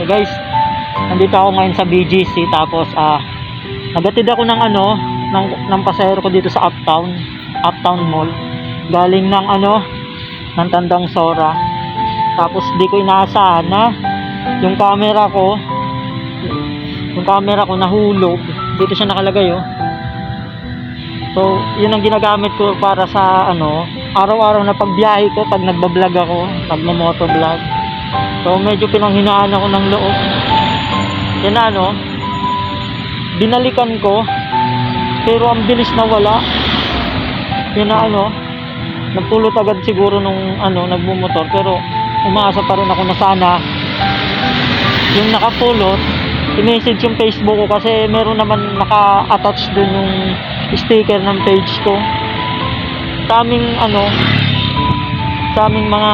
So guys, nandito ako ngayon sa BGC tapos ah nagatid ako ng ano, ng, ng pasahero ko dito sa Uptown, Uptown Mall. Galing ng ano, ng Tandang Sora. Tapos di ko inaasahan na yung camera ko yung camera ko nahulog. Dito siya nakalagay oh. So, yun ang ginagamit ko para sa ano, araw-araw na pagbiyahe ko pag nagbablog ako, nagmo-motovlog. So, medyo pinanghinaan ako ng loob. Yan na ano, binalikan ko, pero ang bilis na wala. Yan na ano, nagpulot agad siguro nung ano, nagmumotor, pero umaasa pa rin ako na sana yung nakapulot, i-message yung Facebook ko kasi meron naman naka-attach dun yung sticker ng page ko. Sa aming ano, sa aming mga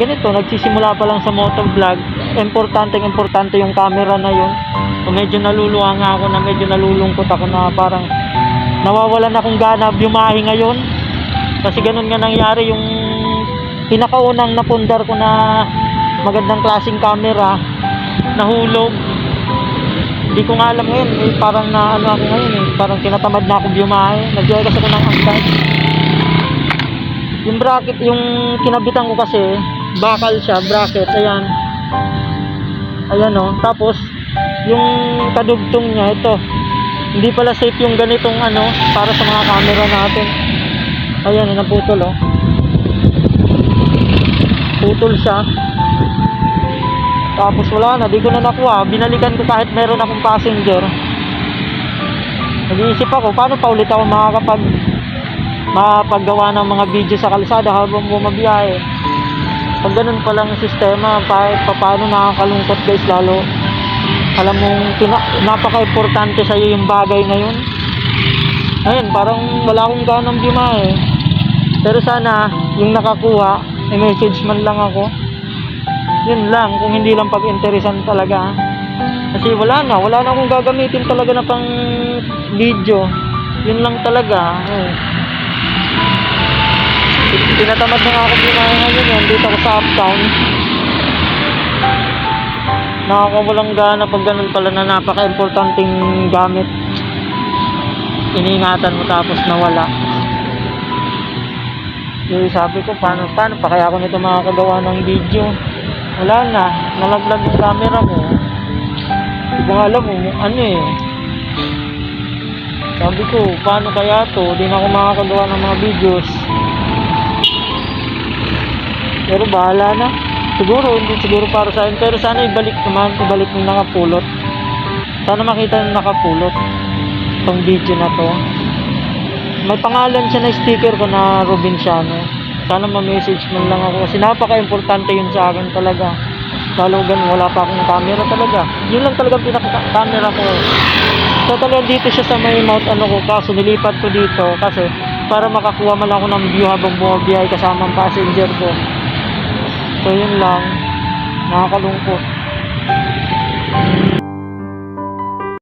ganito, nagsisimula pa lang sa motovlog, importante importante yung camera na yun. So medyo naluluha nga ako na medyo nalulungkot ako na parang nawawalan akong gana bumahi ngayon. Kasi ganun nga nangyari yung pinakaunang napundar ko na magandang klaseng camera nahulog hindi ko nga alam ngayon eh, parang na ano ako ngayon eh parang tinatamad na ako bumahe nagbiyagas ako ng angkas yung bracket yung kinabitan ko kasi bakal siya bracket ayan. Ayan o tapos yung kadugtong niya ito. Hindi pala safe yung ganitong ano para sa mga camera natin. Ayan naputol o putol siya. Tapos wala na, di ko na nakuha. Binalikan ko kahit meron akong passenger. Nag-iisip ako, paano pa ulit ako makakapag mapaggawa ng mga video sa kalsada habang bumabiyahe. Pag ganun palang sistema, kahit pa paano nakakalungkot guys, lalo alam mong napaka-importante sa'yo yung bagay na yun. Ayun, parang wala akong ganang biyahe. Pero sana, yung nakakuha, i-message man lang ako yun lang kung hindi lang pag-interesan talaga kasi wala na wala na akong gagamitin talaga na pang video yun lang talaga eh. Tinatamad na ako binahe ngayon yan dito ako sa uptown nakakawalang gana pag ganun pala na napaka-importanting gamit iniingatan mo tapos nawala yung sabi ko paano paano pa kaya ako nito makakagawa ng video wala na, nalaglag yung camera mo. Hindi ko alam kung ano eh. Sabi ko, paano kaya to? Di na ako makakagawa ng mga videos. Pero bahala na. Siguro, hindi siguro para sa akin. Pero sana ibalik naman, ibalik yung nakapulot. Sana makita yung nakapulot. Itong video na to. May pangalan siya na sticker ko na Robinciano sana ma-message man lang ako kasi napaka-importante yun sa akin talaga lalo ganun wala pa akong camera talaga yun lang talaga pinaka-camera ko so talaga dito siya sa may mouth ano ko kaso nilipat ko dito kasi para makakuha man ako ng view habang bumabiyahe kasama ang passenger ko so yun lang. Nakakalungkot